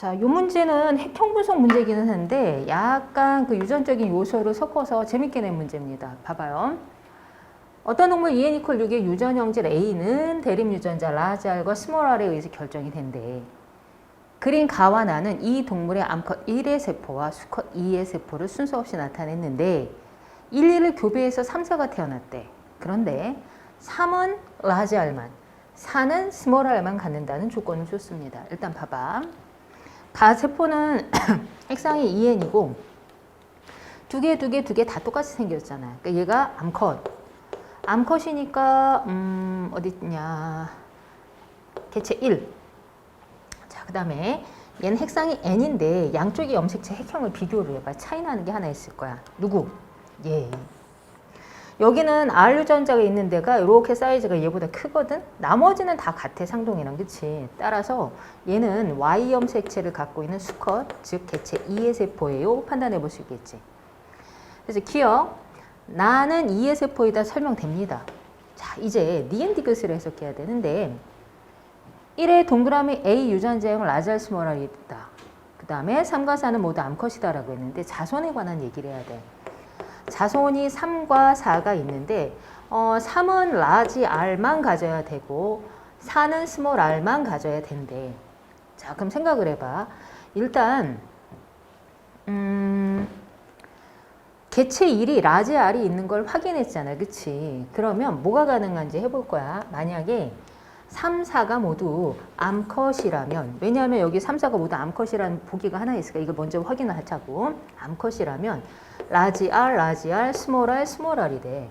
자, 이 문제는 핵형 분석 문제기는 한데 약간 그 유전적인 요소를 섞어서 재밌게 낸 문제입니다. 봐봐요. 어떤 동물 EN 이퀄 6의 유전 형질 A는 대립 유전자 라지 R과 스몰 R에 의해서 결정이 된대. 그린 가와 나는 이 동물의 암컷 1의 세포와 수컷 2의 세포를 순서 없이 나타냈는데 1, 2를 교배해서 3, 4가 태어났대. 그런데 3은 라지 R만, 4는 스몰 R만 갖는다는 조건을 줬습니다. 일단 봐봐. 가세포는 핵상이 EN이고 두 개, 두 개, 두 개 다 똑같이 생겼잖아. 그러니까 얘가 암컷. 암컷이니까 음, 어디 있냐. 개체 1. 자, 그 다음에 얘는 핵상이 N인데 양쪽의 염색체 핵형을 비교를 해봐. 차이 나는 게 하나 있을 거야. 누구? 얘. 여기는 R 유전자가 있는 데가 이렇게 사이즈가 얘보다 크거든? 나머지는 다 같아, 상동이랑. 그치? 따라서 얘는 Y 염색체를 갖고 있는 수컷, 즉 개체 2의 세포예요. 판단해 볼 수 있겠지. 그래서 기억. 나는 2의 세포이다 설명됩니다. 자, 이제 니은디귿을 해석해야 되는데 1의 동그라미 A 유전자형 라잘스모랄이 있다. 그 다음에 3과 4는 모두 암컷이다라고 했는데 자손에 관한 얘기를 해야 돼. 자손이 3과 4가 있는데 어, 3은 라지 R만 가져야 되고 4는 스몰 R만 가져야 된대. 자, 그럼 생각을 해봐. 일단 음, 개체 1이 라지 R이 있는 걸 확인했잖아. 그치? 그러면 뭐가 가능한지 해볼 거야. 만약에 3, 4가 모두 암컷이라면 왜냐하면 여기 3, 4가 모두 암컷이라는 보기가 하나 있으니까 이걸 먼저 확인을 하자고 암컷이라면 라지 R, 라지 R, 스몰 R, 스몰 R이 돼.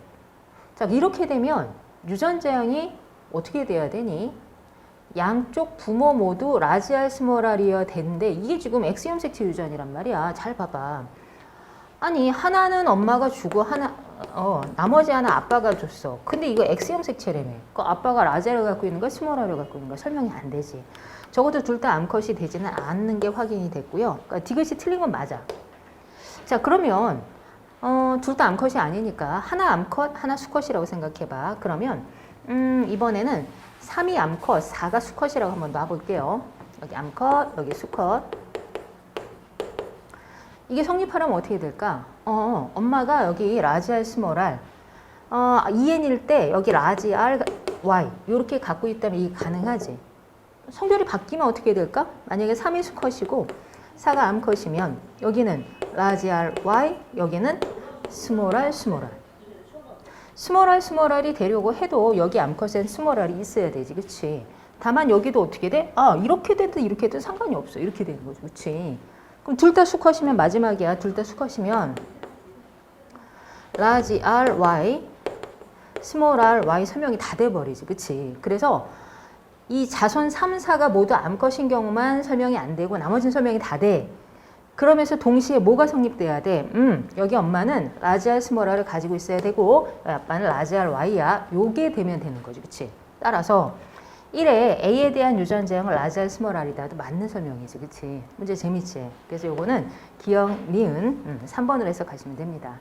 자 이렇게 되면 유전자형이 어떻게 돼야 되니? 양쪽 부모 모두 라지 R, 스몰 R이어야 되는데 이게 지금 X염색체 유전이란 말이야. 잘 봐봐. 아니 하나는 엄마가 주고 하나 어 나머지 하나 아빠가 줬어. 근데 이거 X염색체라며. 그 아빠가 라자를 갖고 있는 거 스몰아를 갖고 있는 거 설명이 안 되지. 적어도 둘 다 암컷이 되지는 않는 게 확인이 됐고요. 그러니까 디귿이 틀린 건 맞아. 자 그러면 어, 둘 다 암컷이 아니니까 하나 암컷 하나 수컷이라고 생각해봐. 그러면 음, 이번에는 3이 암컷 4가 수컷이라고 한번 놔볼게요. 여기 암컷 여기 수컷 이게 성립하려면 어떻게 될까? 어, 엄마가 여기 라지 R 스몰 R 어, 2n일 때 여기 라지 R Y 이렇게 갖고 있다면 이게 가능하지. 성별이 바뀌면 어떻게 될까? 만약에 3이 수컷이고 4가 암컷이면 여기는 라지 R Y 여기는 스몰 R 스몰 R 스몰 R 스몰 R이 되려고 해도 여기 암컷엔 스몰 R이 있어야 되지 그치? 다만 여기도 어떻게 돼? 아 이렇게 되든 이렇게 되든 상관이 없어 이렇게 되는 거지 그치? 그럼 둘 다 수컷이면 마지막이야. 둘 다 수컷이면 라지 R, Y, 스몰 R, Y 설명이 다 돼버리지. 그치? 그래서 이 자손 3, 4가 모두 암컷인 경우만 설명이 안 되고 나머지는 설명이 다 돼. 그러면서 동시에 뭐가 성립돼야 돼? 음, 여기 엄마는 라지 R, 스몰 R을 가지고 있어야 되고 아빠는 라지 R, Y야. 요게 되면 되는 거지. 그치? 따라서 1에 A에 대한 유전자형을 라지 R, 스몰 R이다도 맞는 설명이지. 그치? 문제 재밌지? 그래서 요거는 기억, 니은 음, 3번으로 해석하시면 됩니다.